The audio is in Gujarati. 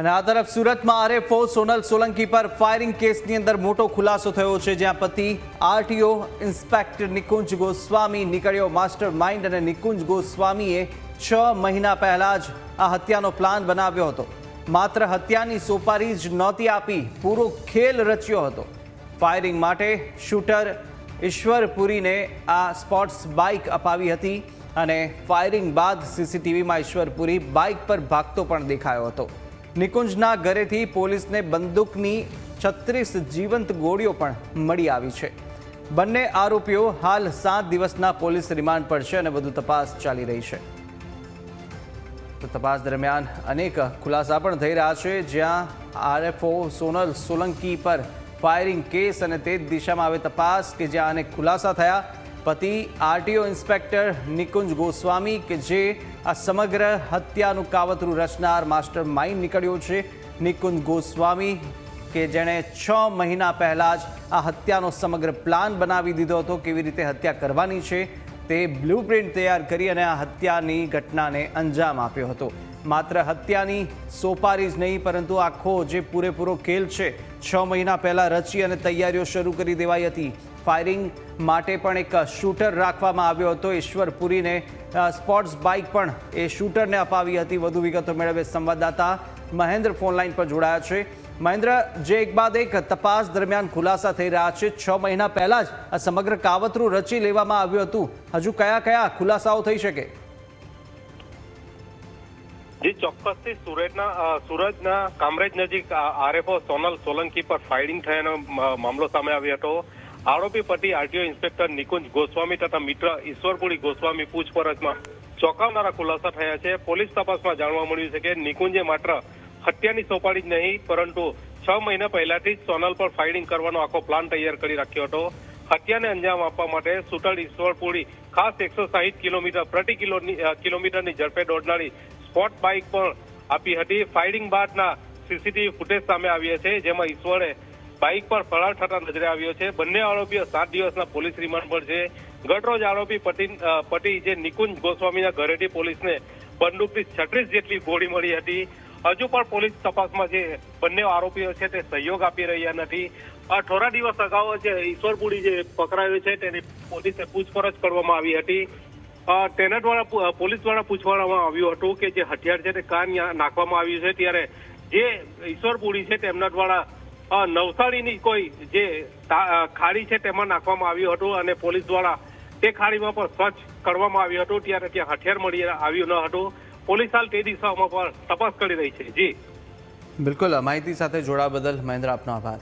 અને આ તરફ સુરતમાં આરએફઓ સોનલ સોલંકી પર ફાયરિંગ કેસની અંદર મોટો ખુલાસો થયો છે, જ્યાં પતિ આરટીઓ ઇન્સ્પેક્ટર નિકુંજ ગોસ્વામી નીકળ્યો. માસ્ટર માઇન્ડ અને નિકુંજ ગોસ્વામીએ છ મહિના પહેલા જ આ હત્યાનો પ્લાન બનાવ્યો હતો. માત્ર હત્યાની સોપારી જ નહોતી આપી, પૂરો ખેલ રચ્યો હતો. ફાયરિંગ માટે શૂટર ઈશ્વરપુરીને આ સ્પોર્ટ્સ બાઇક અપાવી હતી અને ફાયરિંગ બાદ સીસીટીવીમાં ઈશ્વરપુરી બાઇક પર ભાગતો પણ દેખાયો હતો. નિકુંજના ઘરેથી પોલીસને બંદૂકની છત્રીસ જીવંત ગોળીઓ પણ મળી આવી છે. બંને આરોપીઓ હાલ સાત દિવસના પોલીસ રિમાન્ડ પર છે અને વધુ તપાસ ચાલી રહી છે. તો તપાસ દરમિયાન અનેક ખુલાસા પણ થઈ રહ્યા છે, જ્યાં આરએફઓ સોનલ સોલંકી પર ફાયરિંગ કેસ અને તે દિશામાં હવે તપાસ કે જ્યાં અનેક ખુલાસા થયા પતિ આરટીઓ ઇન્સ્પેક્ટર નિકુંજ ગોસ્વામી કે જે આ સમગ્ર હત્યાનું કાવતરું રચનાર માસ્ટર માઇન્ડ નીકળ્યો છે. નિકુંજ ગોસ્વામી કે જેણે છ મહિના પહેલાં જ આ હત્યાનો સમગ્ર પ્લાન બનાવી દીધો હતો, કેવી રીતે હત્યા કરવાની છે તે બ્લુપ્રિન્ટ તૈયાર કરી અને આ હત્યાની ઘટનાને અંજામ આપ્યો હતો. માત્ર હત્યાની સોપારી જ નહીં, પરંતુ આખો જે પૂરેપૂરો ખેલ છે, છ મહિના પહેલા રચી અને તૈયારીઓ શરૂ કરી દેવાઈ હતી. ફાયરિંગ માટે પણ એક શૂટર રાખવામાં આવ્યો હતો. ઈશ્વરપુરીને સ્પોર્ટ્સ બાઇક પણ એ શૂટરને અપાવી હતી. વધુ વિગતો મેળવે સંવાદદાતા મહેન્દ્ર ફોનલાઈન પર જોડાયા છે. મહેન્દ્ર, જે એક બાદ એક તપાસ દરમિયાન ખુલાસા થઈ રહ્યા છે. છ મહિના પહેલા જ આ સમગ્ર કાવતરું રચી લેવામાં આવ્યું હતું. હજુ કયા કયા ખુલાસાઓ થઈ શકે? જી ચોક્કસથી સુરતના સુરતના કામરેજ નજીક આરએફઓ સોનલ સોલંકી પર ફાયરિંગ થયાનો મામલો સામે આવ્યો હતો. આરોપી પતિ આરટીઓ ઇન્સ્પેક્ટર નિકુંજ ગોસ્વામી તથા મિત્ર ઈશ્વરપુરી ગોસ્વામી પૂછપરછમાં ચોંકાવનારા ખુલાસા થયા છે. પોલીસ તપાસમાં જાણવા મળ્યું છે કે નિકુંજે માત્ર હત્યાની સોપાડી જ નહીં, પરંતુ છ મહિના પહેલાથી જ સોનલ પર ફાયરિંગ કરવાનો આખો પ્લાન તૈયાર કરી રાખ્યો હતો. હત્યાને અંજામ આપવા માટે સુટલ ઈશ્વરપુરી ખાસ એકસો સાહીઠ કિલોમીટર પ્રતિ કિલોની કિલોમીટરની ઝડપે દોડનારી સ્પોટ બાઇક પણ આપી હતી. ફાયરિંગ બાદના સીસીટીવી ફૂટેજ સામે આવ્યા છે, જેમાં ઈશ્વરે બાઇક પર ફરાર થતા નજરે આવ્યો છે. બંને આરોપીઓ સાત દિવસના પોલીસ રિમાન્ડ પર છે. ગતરોજ આરોપી પતિ જે નિકુંજ ગોસ્વામીના ઘરેથી પોલીસને બંદૂકની છત્રીસ જેટલી ગોળી મળી હતી. હજુ પણ પોલીસ તપાસમાં જે બંને આરોપીઓ છે તે સહયોગ આપી રહ્યા નથી. આ થોડા દિવસ અગાઉ જે ઈશ્વરપુરી જે પકડાયો છે, તેની પોલીસે પૂછપરછ કરવામાં આવી હતી. તેના દ્વારા પોલીસ દ્વારા પૂછવામાં આવ્યું હતું કે જે હથિયાર છે તે કાં નાખવામાં આવ્યું છે ત્યારે જે ઈશ્વરપુરી છે તેમના દ્વારા નવસારીની કોઈ જે ખાડી છે તેમાં નાખવામાં આવ્યું હતું અને પોલીસ દ્વારા તે ખાડીમાં પણ સ્વચ્છ કરવામાં આવ્યું હતું ત્યારે ત્યાં હથિયાર મળી આવ્યું ન હતું. પોલીસ હાલ તે દિશામાં પણ તપાસ કરી રહી છે. જી. બિલકુલ, માહિતી સાથે જોડા બદલ મહેન્દ્ર આપનો આભાર.